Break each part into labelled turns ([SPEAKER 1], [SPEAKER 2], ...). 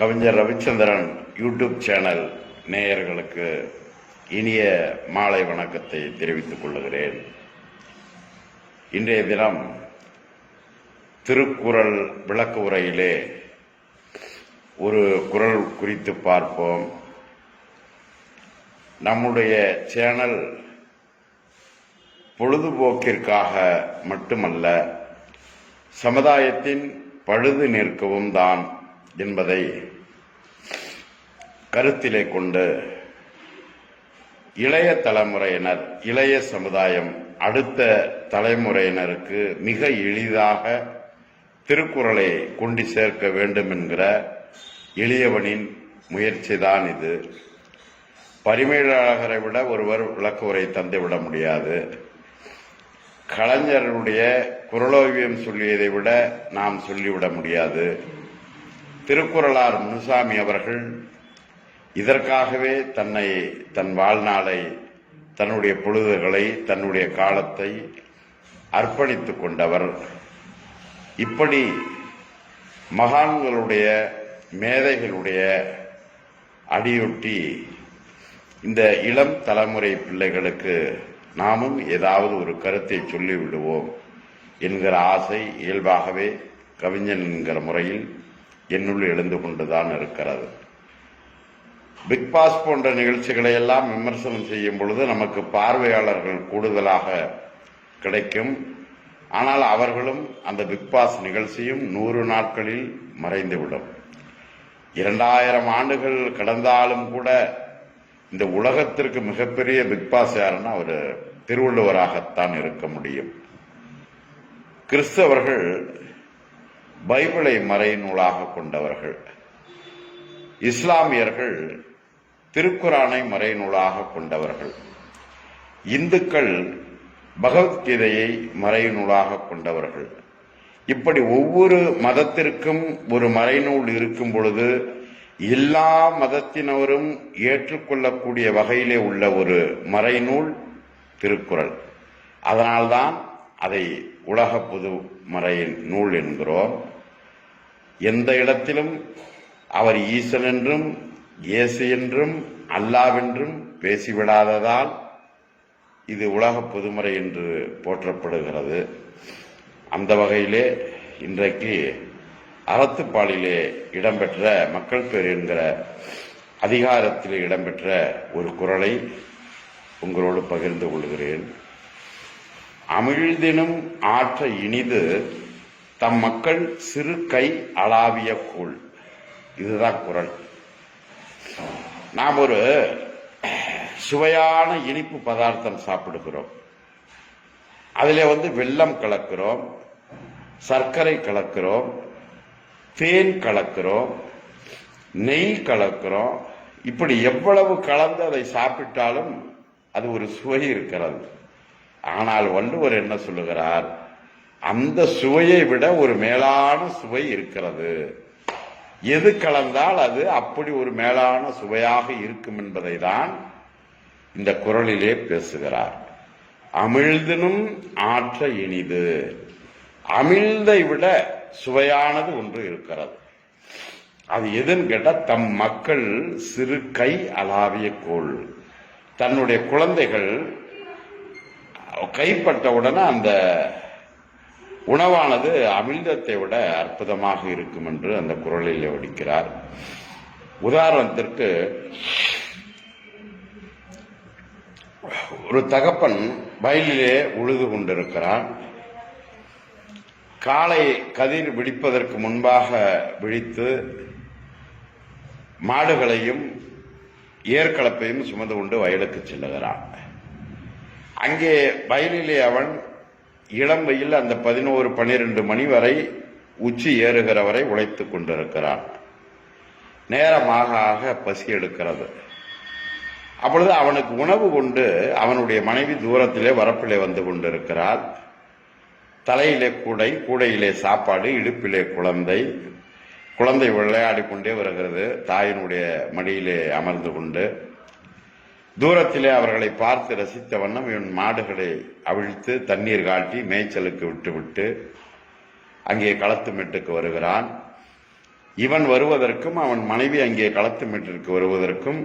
[SPEAKER 1] கவிஞர் Ravichandran YouTube channel நேயர்களுக்கு இனிய மாலை வணக்கத்தை தெரிவித்துக் கொள்கிறேன் இன்றைய தினம் திருக்குறள் விளக்க உரையிலே ஒரு குரல் குறித்து பார்ப்போம். நம்முடைய சேனல் பொழுதுபோக்கிற்காக மட்டுமல்ல சமுதாயத்தின் பழுது நிற்கவும் தான் என்பதை கருத்திலே கொண்டு இளைய தலைமுறையினர் இளைய சமுதாயம் அடுத்த தலைமுறையினருக்கு மிக எளிதாக திருக்குறளை கொண்டு சேர்க்க வேண்டும் என்கிற எளியவனின் முயற்சிதான் இது. பரிமையாளரை விட ஒருவர் விளக்குவரை உரை தந்துவிட முடியாது. கலைஞருடைய குரலோவியம் சொல்லியதை விட நாம் சொல்லிவிட முடியாது. திருக்குறளார் முனுசாமி அவர்கள் இதற்காகவே தன்னை தன் வாழ்நாளை தன்னுடைய பொழுதுகளை தன்னுடைய காலத்தை அர்ப்பணித்துக் கொண்டவர். இப்படி மகான்களுடைய மேதைகளுடைய அடியொட்டி இந்த இளம் தலைமுறை பிள்ளைகளுக்கு நாமும் ஏதாவது ஒரு கருத்தை சொல்லிவிடுவோம் என்கிற ஆசை இயல்பாகவே கவிஞன் என்கிற முறையில் என்னுள் எழுந்து கொண்டுதான் இருக்கிறது. பிக் பாஸ் போன்ற நிகழ்ச்சிகளை எல்லாம் விமர்சனம் செய்யும் பொழுது நமக்கு பார்வையாளர்கள் கூடுதலாக கிடைக்கும். ஆனால் அவர்களும் அந்த பிக் பாஸ் நிகழ்ச்சியும் நூறு நாட்களில் மறைந்துவிடும். இரண்டாயிரம் ஆண்டுகள் கடந்தாலும் கூட இந்த உலகத்திற்கு மிகப்பெரிய பிக் பாஸ் யாருன்னா அவர் திருவள்ளுவராகத்தான் இருக்க முடியும். கிறிஸ்தவர்கள் பைபிளை மறைநூலாக கொண்டவர்கள். இஸ்லாமியர்கள் திருக்குறானை மறைநூலாக கொண்டவர்கள். இந்துக்கள் பகவத்கீதையை மறைநூலாக கொண்டவர்கள். இப்படி ஒவ்வொரு மதத்திற்கும் ஒரு மறைநூல் இருக்கும் பொழுது எல்லா மதத்தினரும் ஏற்றுக்கொள்ளக்கூடிய வகையிலே உள்ள ஒரு மறைநூல் திருக்குறள். அதனால்தான் அதை உலக பொது மறை நூல் என்கிறோம். எந்த இடத்திலும் அவர் ஈசன் என்றும் இயேசு என்றும் அல்லாவென்றும் பேசிவிடாததால் இது உலக பொதுமறை என்று போற்றப்படுகிறது. அந்த வகையிலே இன்றைக்கு அறத்துப்பாலிலே இடம்பெற்ற மக்கள் பேர் என்கிற அதிகாரத்தில் இடம்பெற்ற ஒரு குரலை உங்களோடு பகிர்ந்து கொள்கிறேன். அமிழ்தினும் ஆற்ற இனிது தம் மக்கள் சிறு கை அளாவிய கூழ். இதுதான் குரல். நாம் ஒரு சுவையான இனிப்பு பதார்த்தம் சாப்பிடுகிறோம். அதில் வந்து வெல்லம் கலக்கிறோம் சர்க்கரை கலக்கிறோம் தேன் கலக்கிறோம் நெய் கலக்கிறோம். இப்படி எவ்வளவு கலந்து அதை சாப்பிட்டாலும் அது ஒரு சுவை இருக்கிறது. ஆனால் வள்ளுவர் என்ன சொல்லுகிறார்? அந்த சுவையை விட ஒரு மேலான சுவை இருக்கிறது. எது கலந்தால் அது அப்படி ஒரு மேலான சுவையாக இருக்கும் என்பதை தான் இந்த குரலிலே பேசுகிறார். அமிழ்தினும் ஆற்ற இனிது. அமிழ்தை விட சுவையானது ஒன்று இருக்கிறது. அது எதுன்னு கேட்டால் தம் மக்கள் சிறு கை அலாவிய கோள். தன்னுடைய குழந்தைகள் கைப்பட்ட உடனே அந்த உணவானது அமிழ்தத்தை விட அற்புதமாக இருக்கும் என்று அந்த குரலில் வடிக்கிறார் உதாரணத்திற்கு ஒரு தகப்பன் வயலிலே உழுது கொண்டிருக்கிறான். காலை கதிர் விடிப்பதற்கு முன்பாக விழித்து மாடுகளையும் ஏர்களப்பையும் சுமந்து கொண்டு வயலுக்கு செல்லுகிறான். அங்கே வயலிலே அவன் இளம் வெயில் அந்த பதினோரு பன்னிரெண்டு மணி வரை உச்சி ஏறுகிற வரை உழைத்து கொண்டிருக்கிறான். நேரமாக ஆக பசி எடுக்கிறது. அப்பொழுது அவனுக்கு உணவு கொண்டு அவனுடைய மனைவி தூரத்திலே வரப்பிலே வந்து கொண்டிருக்கிறாள். தலையிலே கூடை கூடையிலே சாப்பாடு இடுப்பிலே குழந்தை. குழந்தை விளையாடி கொண்டே வருகிறது. தாயினுடைய மடியிலே அமர்ந்து கொண்டு தூரத்திலே அவர்களை பார்த்து ரசித்த வண்ணம் இவன் மாடுகளை அவிழ்த்து தண்ணீர் காட்டி மேய்ச்சலுக்கு விட்டுவிட்டு அங்கே களத்து மெட்டுக்கு வருகிறான். இவன் வருவதற்கும் அவன் மனைவி அங்கே களத்து மீட்டிற்கு வருவதற்கும்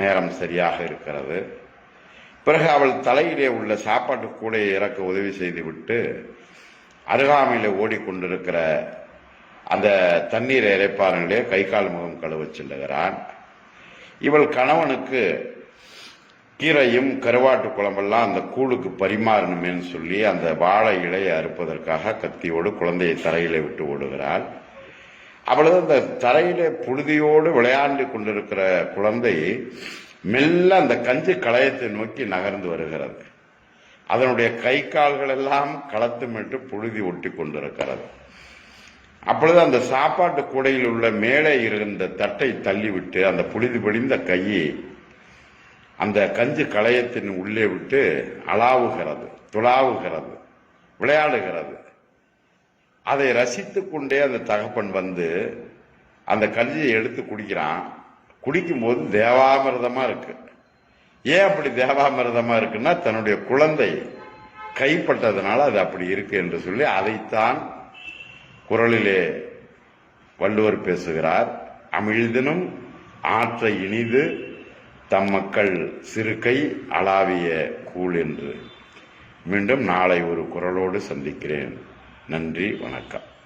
[SPEAKER 1] நேரம் சரியாக இருக்கிறது. பிறகு அவள் தலையிலே உள்ள சாப்பாட்டு கூடையை இறக்க உதவி செய்துவிட்டு அருகாமையில் ஓடிக்கொண்டிருக்கிற அந்த தண்ணீர் இறைப்பாறையிலே கை கால் முகம் கழுவச் செல்லுகிறான். இவள் கணவனுக்கு கீரையும் கருவாட்டு குழம்பெல்லாம் அந்த கூழுக்கு பரிமாறணுமேன்னு சொல்லி அந்த வாழை இலையை அறுப்பதற்காக கத்தியோடு குழந்தையை தரையிலே விட்டு ஓடுகிறாள். அவளது அந்த தரையிலே புழுதியோடு விளையாண்டு கொண்டிருக்கிற குழந்தை மெல்ல அந்த கஞ்சி களையத்தை நோக்கி நகர்ந்து வருகிறது. அதனுடைய கை கால்கள் எல்லாம் களத்துமிட்டு புழுதி ஒட்டி கொண்டிருக்கிறது. அப்பொழுது அந்த சாப்பாட்டு கூடையில் உள்ள மேலே இருந்த தட்டை தள்ளிவிட்டு அந்த புழுதி படிந்த கையை அந்த கஞ்சி களையத்தின் உள்ளே விட்டு அளாவுகிறது துளாவுகிறது விளையாடுகிறது. அதை ரசித்து கொண்டே அந்த தகப்பன் வந்து அந்த கஞ்சியை எடுத்து குடிக்கிறான். குடிக்கும்போது தேவாமிரதமாக இருக்கு. ஏன் அப்படி தேவாமிரதமாக இருக்குன்னா தன்னுடைய குழந்தை கைப்பட்டதுனால அது அப்படி இருக்கு என்று சொல்லி அதைத்தான் குரலிலே வள்ளுவர் பேசுகிறார். அமிழ்தினும் ஆற்றை இனிது தம் மக்கள் சிறுகை அளாவிய கூழ் என்று. மீண்டும் நாளை ஒரு குரலோடு சந்திக்கிறேன். நன்றி வணக்கம்.